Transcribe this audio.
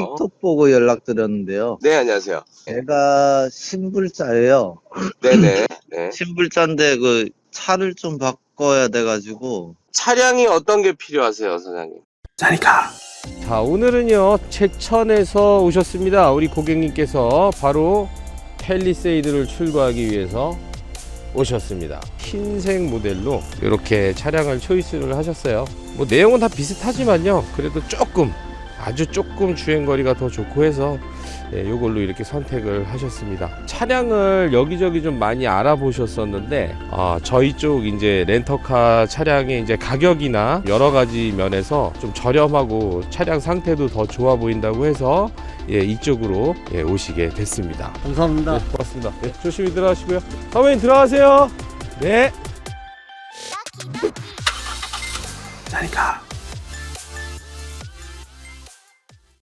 틱톡 보고 연락드렸는데요. 네, 안녕하세요. 제가 신불자예요. 네네. 네. 신불자인데 그 차를 좀 바꿔야 돼가지고 차량이 어떤 게 필요하세요, 사장님? 자 오늘은요 제천에서 오셨습니다 우리 고객님께서 바로 펠리세이드를 출고하기 위해서 오셨습니다 흰색 모델로 이렇게 차량을 초이스를 하셨어요 뭐 내용은 다 비슷하지만요 그래도 조금 아주 조금 주행거리가 더 좋고 해서 예, 요걸로 이렇게 선택을 하셨습니다. 차량을 여기저기 좀 많이 알아보셨었는데 아, 저희 쪽 이제 렌터카 차량의 이제 가격이나 여러 가지 면에서 좀 저렴하고 차량 상태도 더 좋아 보인다고 해서 예, 이쪽으로 예, 오시게 됐습니다. 감사합니다. 네, 고맙습니다. 네, 조심히 들어가시고요. 사모님 들어가세요. 네. 자니까.